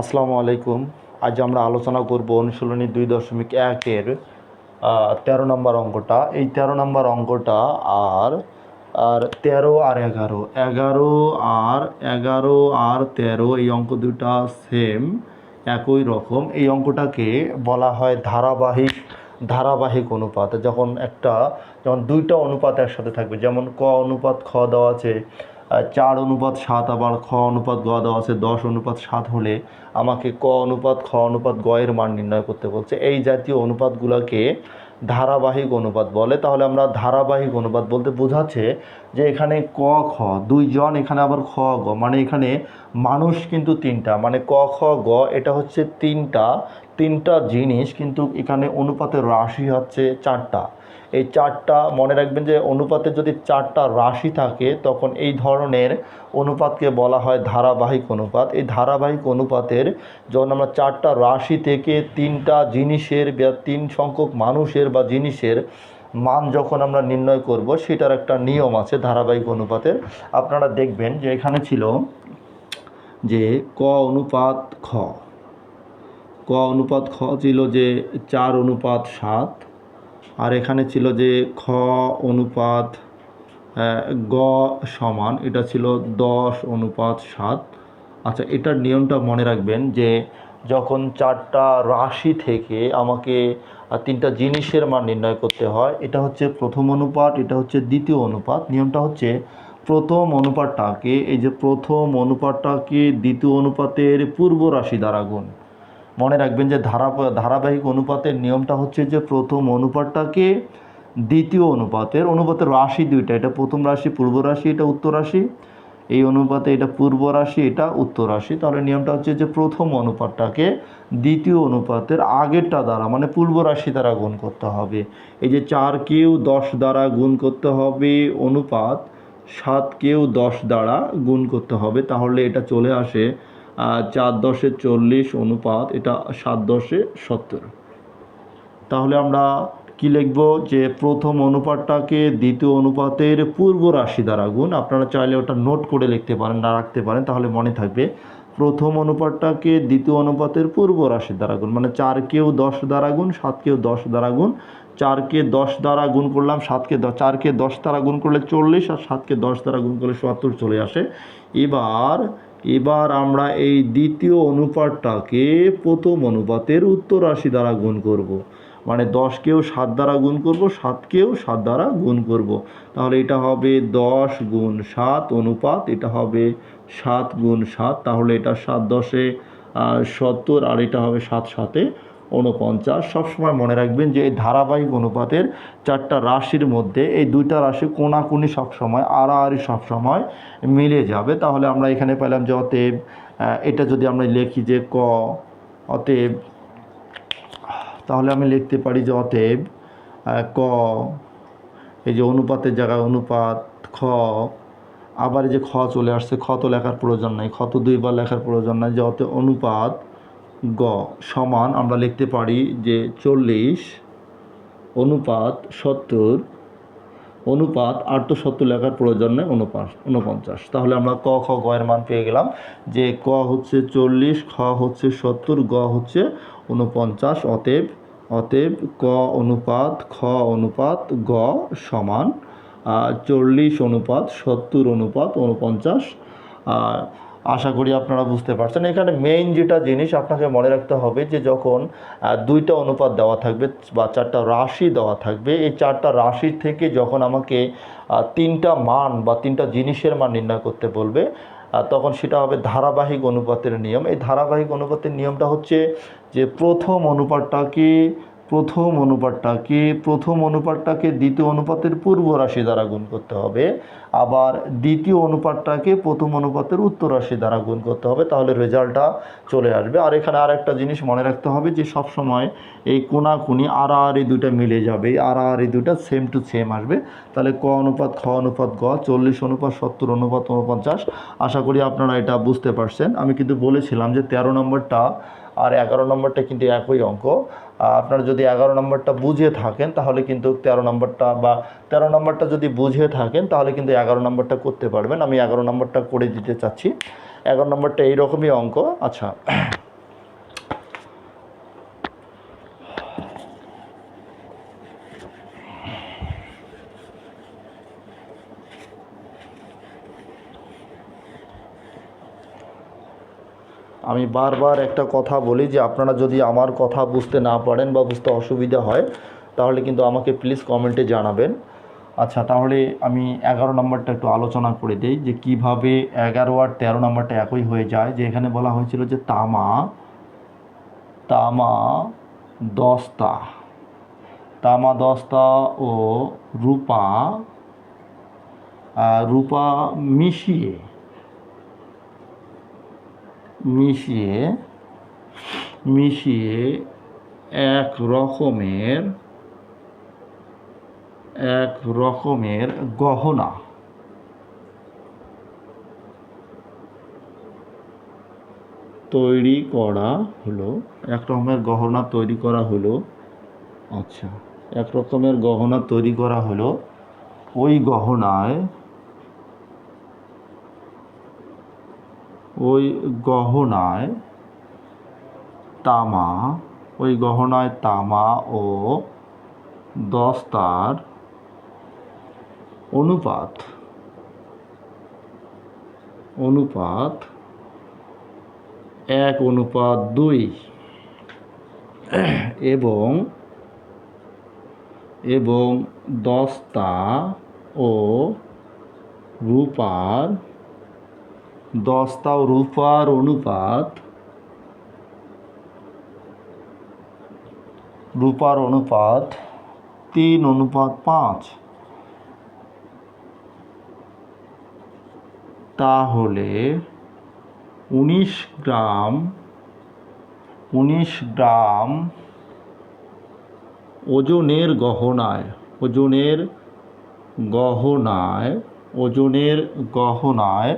আসসালামু আলাইকুম। আজ আমরা আলোচনা করব অনুশীলনী দুই দশমিক একের তেরো নম্বর অঙ্কটা। এই তেরো নম্বর অঙ্কটা আর আর তেরো আর এগারো। এগারো আর এগারো আর তেরো, এই অঙ্ক দুটা সেম একই রকম। এই অঙ্কটাকে বলা হয় ধারাবাহিক ধারাবাহিক অনুপাত। যখন একটা, যখন দুইটা অনুপাত একসাথে থাকবে, যেমন ক অনুপাত খ দেওয়া আছে চার অনুপাত সাত আবার খ অনুপাত গ দেওয়া আছে, দশ অনুপাত সাত হলে আমাকে ক অনুপাত, খ অনুপাত গ এর মান নির্ণয় করতে বলছে। এই জাতীয় অনুপাতগুলোকে ধারাবাহিক অনুপাত বলে। তাহলে আমরা ধারাবাহিক অনুপাত বলতে বোঝাচ্ছে যে এখানে ক, খ, দুইজন, এখানে আবার খ, গ মানে এখানে মানুষ কিন্তু তিনটা মানে ক, খ, গ, এটা হচ্ছে তিনটা তিনটা জিনিস কিন্তু এখানে অনুপাতের রাশি হচ্ছে চারটা। এই চারটা, মনে রাখবেন যে অনুপাতের যদি চারটা রাশি থাকে, তখন এই ধরনের অনুপাতকে বলা হয় ধারাবাহিক অনুপাত। এই ধারাবাহিক অনুপাতের যখন আমরা চারটা রাশি থেকে তিনটা জিনিসের বা তিন সংখ্যক মানুষের বা জিনিসের মান যখন আমরা নির্ণয় করব, সেটার একটা নিয়ম আছে ধারাবাহিক অনুপাতের। আপনারা দেখবেন যে এখানে ছিল যে ক অনুপাত খ। ক অনুপাত খ ছিল যে চার অনুপাত সাত আর এখানে ছিল যে খ অনুপাত গ সমান, এটা ছিল দশ অনুপাত সাত। আচ্ছা এটার নিয়মটা মনে রাখবেন যে যখন চারটা রাশি থেকে আমাকে তিনটা জিনিসের মান নির্ণয় করতে হয়, এটা হচ্ছে প্রথম অনুপাত, এটা হচ্ছে দ্বিতীয় অনুপাত। নিয়মটা হচ্ছে প্রথম অনুপাতটাকে, এই যে প্রথম অনুপাতটাকে দ্বিতীয় অনুপাতের পূর্ব রাশি দ্বারা গুণ। মনে রাখবেন যে ধারা, ধারাবাহিক অনুপাতের নিয়মটা হচ্ছে যে প্রথম অনুপাতটাকে দ্বিতীয় অনুপাতের অনুপাতের রাশি দুইটা, এটা প্রথম রাশি, পূর্ব রাশি, এটা উত্তর রাশি। এই অনুপাতে এটা পূর্ব রাশি, এটা উত্তর রাশি। তাহলে নিয়মটা হচ্ছে যে প্রথম অনুপাতটাকে দ্বিতীয় অনুপাতের আগেরটা দ্বারা মানে পূর্ব রাশি দ্বারা গুণ করতে হবে। এই যে চার কেউ দশ দ্বারা গুণ করতে হবে অনুপাত, সাত কেউ দশ দ্বারা গুণ করতে হবে, তাহলে এটা চলে আসে চার দশে চল্লিশ অনুপাত, এটা সাত দশে সত্তর। তাহলে আমরা কি লিখব যে প্রথম অনুপাতটাকে দ্বিতীয় অনুপাতের পূর্ব রাশি দ্বারা গুণ, আপনারা চাইলে ওটা নোট করে লিখতে পারেন, না রাখতে পারেন, তাহলে মনে থাকবে প্রথম অনুপাতটাকে দ্বিতীয় অনুপাতের পূর্ব রাশি দ্বারা গুণ মানে চারকেও দশ দ্বারা গুণ, সাতকেও দশ দ্বারা গুণ, চারকে দশ দ্বারা গুণ করলাম, সাতকে চারকে দশ দ্বারা গুণ করলে চল্লিশ, আর সাতকে দশ দ্বারা গুণ করলে সত্তর চলে আসে। এবার এবার আমরা এই দ্বিতীয় অনুপাতটাকে প্রথম অনুপাতের উত্তর রাশি দ্বারা গুণ করব। মানে দশকেও সাত দ্বারা গুণ করব সাতকেও সাত দ্বারা গুণ করব। তাহলে এটা হবে দশ গুণ সাত অনুপাত, এটা হবে সাত গুণ সাত, তাহলে এটা সাত দশে সত্তর, আর এটা হবে সাত সাতে উনপঞ্চাশ সবসময় মনে রাখবেন যে এই ধারাবাহিক অনুপাতের চারটা রাশির মধ্যে এই দুইটা রাশি কোনাকুনি সবসময়, আড়াআড়ি সবসময় মিলে যাবে। তাহলে আমরা এখানে পেলাম যে অতএব এটা যদি আমরা লিখি যে ক, অতএব, তাহলে আমি লিখতে পারি যে অতএব ক, এই যে অনুপাতের জায়গায় অনুপাত, খ, আবার যে খ চলে আসছে, খ তো লেখার প্রয়োজন নাই, খ তো দুইবার লেখার প্রয়োজন নাই, যে অতএব অনুপাত গ সমান আমরা লিখতে পারি যে চল্লিশ অনুপাত সত্তর অনুপাত সত্তর লেখার প্রয়োজন নেই অনুপাত উনপঞ্চাশ। তাহলে আমরা ক, খ, গ এর মান পেয়ে গেলাম যে ক হচ্ছে চল্লিশ, খ হচ্ছে সত্তর, গ হচ্ছে উনপঞ্চাশ। অতএব অতএব ক অনুপাত, খ অনুপাত, গ সমান চল্লিশ অনুপাত, সত্তর অনুপাত, উনপঞ্চাশ। আর আশা করি আপনারা বুঝতে পারছেন। এখানে মেইন যেটা জিনিস আপনাকে মনে রাখতে হবে যে যখন দুইটা অনুপাত দেওয়া থাকবে বা চারটা রাশি দেওয়া থাকবে, এই চারটা রাশি থেকে যখন আমাকে তিনটা মান বা তিনটা জিনিসের মান নির্ণয় করতে বলবে তখন সেটা হবে ধারাবাহিক অনুপাতের নিয়ম। এই ধারাবাহিক অনুপাতের নিয়মটা হচ্ছে যে প্রথম অনুপাতটাকে প্রথম অনুপাতটাকে প্রথম অনুপাতটাকে দ্বিতীয় অনুপাতের পূর্ব রাশি দ্বারা গুণ করতে হবে। আবার দ্বিতীয় অনুপাতটাকে প্রথম অনুপাতের উত্তর রাশি দ্বারা গুণ করতে হবে, তাহলে রেজাল্টটা চলে আসবে। আর এখানে আর একটা জিনিস মনে রাখতে হবে যে সব সময় এই কোনাকুনি আর আর এই দুইটা মিলে যাবে আর আর এই দুইটা সেম টু সেম আসবে। তাহলে ক অনুপাত, খ অনুপাত, গ, চল্লিশ অনুপাত, সত্তর অনুপাত উনপঞ্চাশ আশা করি আপনারা এটা বুঝতে পারছেন। আমি কিন্তু বলেছিলাম যে তেরো নম্বরটা আর এগারো নম্বরটা কিন্তু একই অঙ্ক। আপনারা যদি এগারো নম্বরটা বুঝে থাকেন, তাহলে কিন্তু তেরো নম্বরটা বা তেরো নম্বরটা যদি বুঝে থাকেন, তাহলে কিন্তু এগারো নম্বরটা করতে পারবেন। আমি এগারো নম্বরটা করে দিতে চাচ্ছি। এগারো নম্বরটা এইরকমই অঙ্ক। আচ্ছা আমি বারবার একটা কথা বলি যে আপনারা যদি আমার কথা বুঝতে না পারেন বা বুঝতে অসুবিধা হয়, তাহলে কিন্তু আমাকে প্লিজ কমেন্টে জানাবেন। আচ্ছা তাহলে আমি এগারো নম্বরটা একটু আলোচনা করে দিই যে কীভাবে এগারো আর তেরো নম্বরটা একই হয়ে যায়। যে এখানে বলা হয়েছিল যে তামা তামা দস্তা তামা দস্তা ও রূপা রূপা মিশিয়ে মিশিয়ে মিশিয়ে এক রকমের এক রকমের গহনা। তৈরি করা হলো, এক রকমের গহনা তৈরি করা হলো আচ্ছা এক রকমের গহনা তৈরি করা হলো, ওই গহনায় ওই গহনায় তামা, ওই গহনায় তামা ও দস্তার অনুপাত অনুপাত এক, অনুপাত দুই। এবং এবং দস্তা ও রূপার দস্তা ও রূপার অনুপাত রূপার অনুপাত তিন অনুপাত পাঁচ। তাহলে উনিশ গ্রাম উনিশ গ্রাম ওজনের গহনায় ওজনের গহনায় ওজনের গহনায়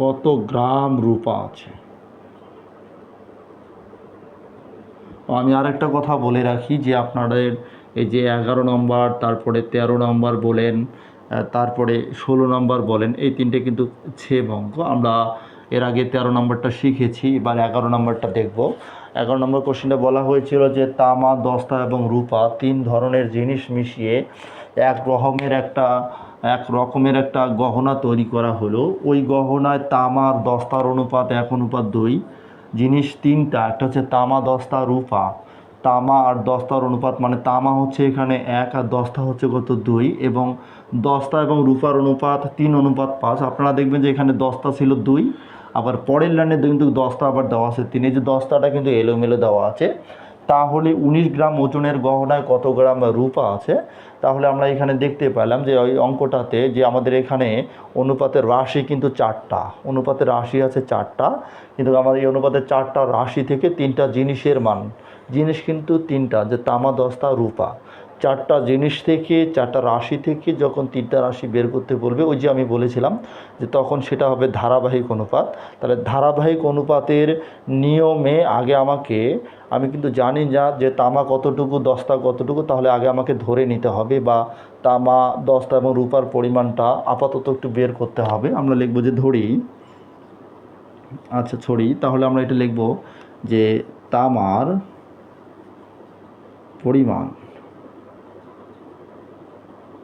কত গ্রাম রূপা আছে? আমি আরেকটা কথা বলে রাখি যে আপনাদের এই যে এগারো নম্বর, তারপরে তেরো নম্বর বলেন তারপরে ষোলো নম্বর বলেন, এই তিনটে কিন্তু ছেব অঙ্ক। আমরা এর আগে তেরো নম্বরটা শিখেছি, এবার এগারো নম্বরটা দেখব। এগারো নম্বর কোশ্চেনে বলা হয়েছিল যে তামা, দস্তা এবং রূপা, তিন ধরনের জিনিস মিশিয়ে এক রকমের একটা এক রকমের একটা গহনা তৈরি করা হলো। ওই গহনায় তামার দস্তার অনুপাত এক, অনুপাত দুই। জিনিস তিনটা, একটা হচ্ছে তামা দস্তা রূপা। তামা আর দস্তার অনুপাত মানে তামা হচ্ছে এখানে এক আর দস্তা হচ্ছে কত দুই এবং দস্তা এবং রূপার অনুপাত তিন, অনুপাত পাঁচ। আপনারা দেখবেন যে এখানে দস্তা ছিল দুই, আবার পরের লাইনে কিন্তু দস্তা আবার দেওয়া আছে তিন। এই যে দস্তাটা কিন্তু এলোমেলো দেওয়া আছে। তাহলে উনিশ গ্রাম ওজনের গহনায় কত গ্রাম রূপা আছে? তাহলে আমরা এখানে দেখতে পেলাম যে ওই অঙ্কটাতে যে আমাদের এখানে অনুপাতের রাশি কিন্তু চারটা। অনুপাতের রাশি আছে চারটা। কিন্তু আমাদের এই অনুপাতের চারটা রাশি থেকে তিনটা জিনিসের মান। জিনিস কিন্তু তিনটা, যে তামা দস্তা রূপা। চারটা জিনিস থেকে, চারটা রাশি থেকে যখন তিনটা রাশি বের করতে বলবে, ওই যে আমি বলেছিলাম যে তখন সেটা হবে ধারাবাহিক অনুপাত। তাহলে ধারাবাহিক অনুপাতের নিয়মে আগে আমাকে আমি কিন্তু জানি না যে তামা কতটুকু, দস্তা কতটুকু, তাহলে আগে আমাকে ধরে নিতে হবে বা তামা, দস্তা এবং রূপার পরিমাণটা আপাতত একটু বের করতে হবে। আমরা লিখব যে ধরি। আচ্ছা ছড়ি। তাহলে আমরা এটা লিখব যে তামার পরিমাণ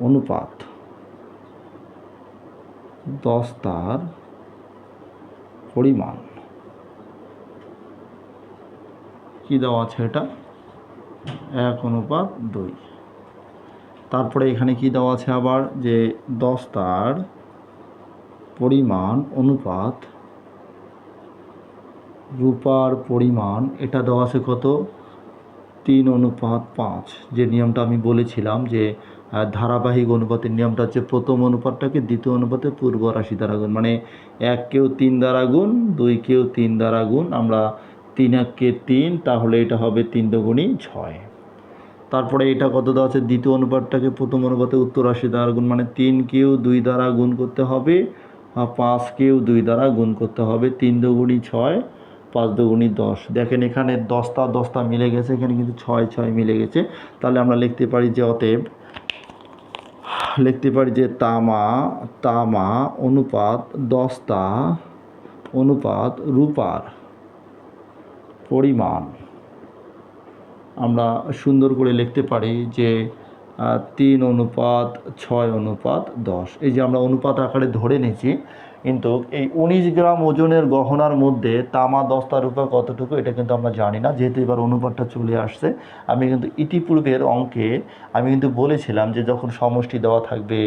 অনুপাত দস্তার পরিমাণ। কি দেওয়া আছে এটা? এক অনুপাত দুই। তারপরে এখানে কি দেওয়া আছে আবার? যে দস্তার পরিমাণ অনুপাত রূপার পরিমাণ, এটা দেওয়া আছে কত? তিন অনুপাত পাঁচ। যে নিয়মটা আমি বলেছিলাম যে ধারাবাহিক অনুপাতের নিয়মটা হচ্ছে প্রথম অনুপাতটাকে দ্বিতীয় অনুপাতে পূর্ব রাশি দ্বারা গুণ। মানে এক কেউ তিন দ্বারা গুণ, দুই কেউ তিন দ্বারা গুণ। আমরা তিন এককে তিন তাহলে এটা হবে তিন দুগুণই ছয়। তারপরে এটা কত দেওয়া আছে? দ্বিতীয় অনুপাতটাকে প্রথম অনুপাতে উত্তর রাশি দ্বারা গুণ মানে তিন কেউ দুই দ্বারা গুণ করতে হবে আহ, পাঁচকেও দুই দ্বারা গুণ করতে হবে। তিন দুগুণি ছয় পাঁচ দুগুণি দশ। দেখেন এখানে দশটা দশটা মিলে গেছে এখানে কিন্তু ছয় ছয় মিলে গেছে। তাহলে আমরা লিখতে পারি যে অতএব লিখতে পারি যে তামা তামা অনুপাত দস্তা অনুপাত রূপার। পরিমাণ। আমরা সুন্দর করে লিখতে পারি যে তিন অনুপাত ছয় অনুপাত দশ। এই যে আমরা অনুপাত আকারে ধরে নিয়েছি কিন্তু এই উনিশ গ্রাম ওজনের গহনার মধ্যে তামা দস্তা রূপা কতটুকু, এটা কিন্তু আমরা জানি না। যেহেতু এবার অনুপাতটা চলে আসছে, আমি কিন্তু ইতিপূর্বের অঙ্কে আমি কিন্তু বলেছিলাম যে যখন সমষ্টি দেওয়া থাকবে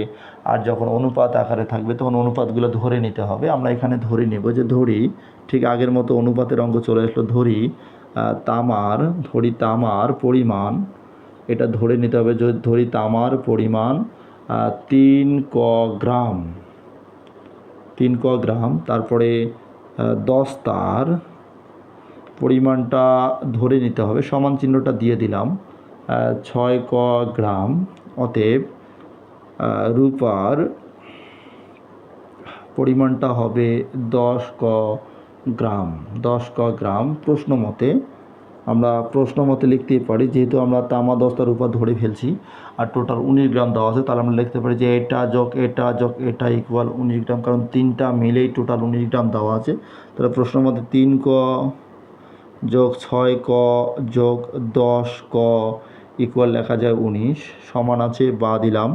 আর যখন অনুপাত আকারে থাকবে, তখন অনুপাতগুলো ধরে নিতে হবে। আমরা এখানে ধরে নেব যে ধরি, ঠিক আগের মতো অনুপাতের অঙ্ক চলে আসলো, ধরি তামার ধরি তামার পরিমাণ, এটা ধরে নিতে হবে যদি ধরি তামার পরিমাণ তিন ক গ্রাম। তিন ক গ্রাম, তারপরে দশ তার। পরিমাণটা ধরে নিতে হবে, সমান চিহ্নটা দিয়ে দিলাম। ছয় ক গ্রাম, অতএব রূপার পরিমাণটা হবে দশ ক গ্রাম। দশ ক গ্রাম প্রশ্ন মতে আমরা প্রশ্ন মতে লিখতেই পারি, যেহেতু আমরা তামা দস্তার উপর ধরে ফেলছি, আর টোটাল উনিশ গ্রাম দেওয়া আছে, তাহলে আমরা লিখতে পারি যে এটা যোগ এটা যোগ এটা ইকুয়াল উনিশ গ্রাম, কারণ তিনটা মিলেই টোটাল উনিশ গ্রাম দেওয়া আছে। তাহলে প্রশ্ন মতে তিন ক যোগ ছয় ক যোগ দশ ক ইকুয়াল লেখা যায় উনিশ, সমান আছে বা দিলাম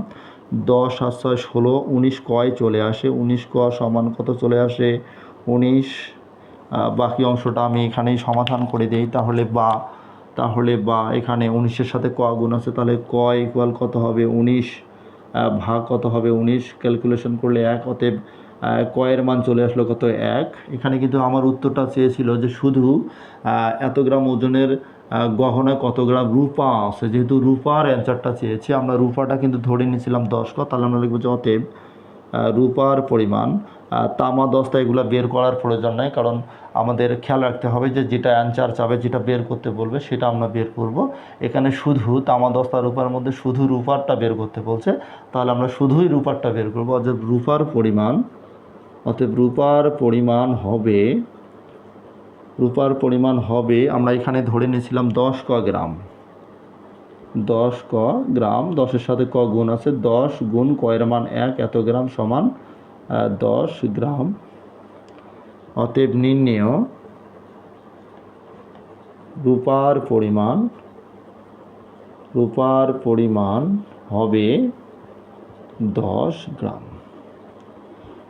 দশ আর ছয় ষোলো, উনিশ কয় চলে আসে, উনিশ ক সমান কত চলে আসে? উনিশ বাকি অংশটা আমি এখানেই সমাধান করে দিই। তাহলে বা তাহলে বা, এখানে উনিশের সাথে ক গুণ আছে, তাহলে ক ইকুয়াল কত হবে উনিশ? ভাগ কত হবে উনিশ? ক্যালকুলেশন করলে এক, অতএব কয়ের মান চলে আসলো কত এক। এখানে কিন্তু আমার উত্তরটা চেয়েছিল যে শুধু এত গ্রাম ওজনের গহনায় কত গ্রাম রূপা আছে। যেহেতু রূপার অ্যান্সারটা চেয়েছি, আমরা রূপাটা কিন্তু ধরে নিয়েছিলাম দশ ক, তাহলে আমরা লিখব যে অতএব রূপার পরিমাণ। তামা দস্তা এগুলো বের করার প্রয়োজন নাই, কারণ আমাদের খেয়াল রাখতে হবে যে যেটা অ্যান্সার চাবে, যেটা বের করতে বলবে, সেটা আমরা বের করব। এখানে শুধু তামা দস্তা রূপার মধ্যে শুধু রূপারটা বের করতে বলছে, তাহলে আমরা শুধুই রূপারটা বের করব। অর্থাৎ রূপার পরিমাণ, অতএব রূপার পরিমাণ হবে, রূপার পরিমাণ হবে, আমরা এখানে ধরে নিয়েছিলাম দশ ক গ্রাম। দশ ক গ্রাম, দশের সাথে ক গুণ আছে, দশ গুণ কয়ের মান এক, এত গ্রাম সমান দশ গ্রাম। অতএব নির্ণেয়, রূপার পরিমাণ রূপার পরিমাণ হবে দশ গ্রাম।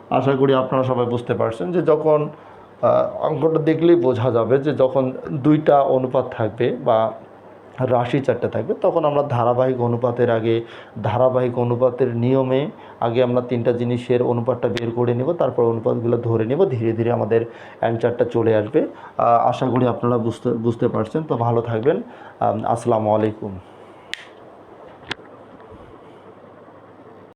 আশা করি আপনারা সবাই বুঝতে পারছেন যে যখন অঙ্কটা দেখলেই বোঝা যাবে যে যখন দুইটা অনুপাত থাকবে বা রাশি চারটে থাকবে, তখন আমরা ধারাবাহিক অনুপাতের আগে, ধারাবাহিক অনুপাতের নিয়মে আগে আমরা তিনটা জিনিসের অনুপাতটা বের করে নেব, তারপর অনুপাতগুলো ধরে নেব, ধীরে ধীরে আমাদের অ্যান্সারটা চলে আসবে। আশা করি আপনারা বুঝতে বুঝতে পারছেন, তো ভালো থাকবেন। আসসালামু আলাইকুম।